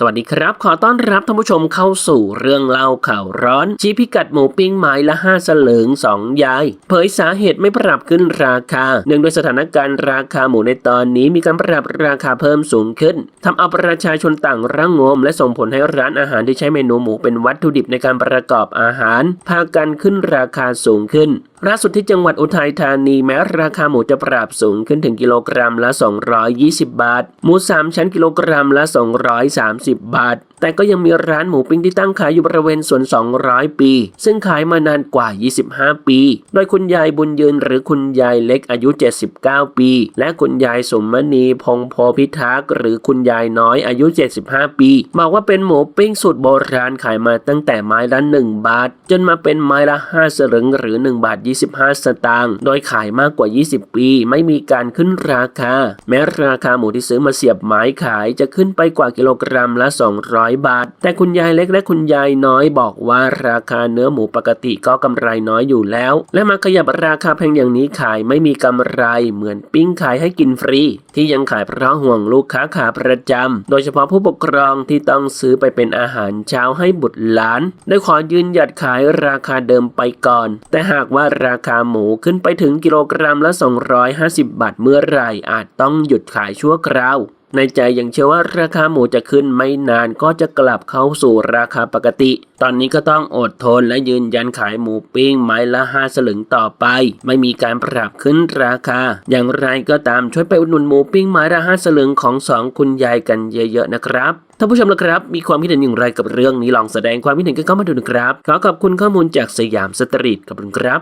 สวัสดีครับ ขอต้อนรับท่านผู้ชมเข้าสู่เรื่องเล่าข่าวร้อน ชี้พิกัดหมูปิ้งไม้ละ 5 สลึง2ยาย เผยสาเหตุไม่ปรับขึ้นราคา เนื่องด้วยสถานการณ์ราคาหมูในตอนนี้มีการปรับราคาเพิ่มสูงขึ้นทำเอาประชาชนต่างระงม และส่งผลให้ร้านอาหารที่ใช้เมนูหมูเป็นวัตถุดิบในการประกอบอาหาร พากันขึ้นราคาสูงขึ้นล่าสุดที่จังหวัดอุทัยธานีแม้ราคาหมูจะปรับสูงขึ้นถึงกิโลกรัมละ 220 บาท หมู 3 ชั้นกิโลกรัมละ 230 บาท แต่ก็ยังมีร้านหมูปิ้งที่ตั้งขายอยู่บริเวณสวน 200 ปี ซึ่งขายมานานกว่า 25 ปี โดยคุณยายบุญยืนหรือคุณยายเล็กอายุ 79 ปี และคุณยายสมณีพงโพพิทักษ์หรือคุณยายน้อยอายุ 75 ปีบอกว่าเป็นหมูปิ้งสูตรโบราณขายมาตั้งแต่ไม้ละ 1 บาท จนมาเป็นไม้ละ 5 สลึงหรือ 1 บาท25 สตางค์ โดยขายมากกว่า 20 ปี ไม่มีการขึ้นราคา แม้ราคาหมูที่ซื้อมาเสียบไม้ขายจะขึ้นไปกว่ากิโลกรัมละ 200 บาท แต่คุณยายเล็กและคุณยายน้อยบอกว่าราคาเนื้อหมูปกติก็กำไรน้อยอยู่แล้ว และมาขยับราคาแพงอย่างนี้ขายไม่มีกำไร เหมือนปิ้งขายให้กินฟรี ที่ยังขายเพราะห่วงลูกค้าขาประจำโดยเฉพาะผู้ปกครองที่ต้องซื้อไปเป็นอาหารเช้าให้บุตรหลานได้ขอยืนหยัดขายราคาเดิมไปก่อน แต่หากว่าราคาหมูขึ้นไปถึงกิโลกรัมละ 250 บาทเมื่อไรอาจต้องหยุดขายชั่วคราว ในใจยังเชื่อว่าราคาหมูจะขึ้นไม่นานก็จะกลับเข้าสู่ราคาปกติ ตอนนี้ก็ต้องอดทนและยืนยันขายหมูปิ้งไม้ละ5สลึงต่อไป ไม่มีการปรับขึ้นราคา อย่างไรก็ตามช่วยไปอุดหนุนหมูปิ้งไม้ละ5สลึงของสองคุณยายกันเยอะๆนะครับท่านผู้ชมนะครับ มีความคิดเห็นอย่างไรกับเรื่องนี้ลองแสดงความคิดเห็นกันเข้ามาดูนะครับ ขอขอบคุณข้อมูลจากสยามสตรีทขอบคุณครับ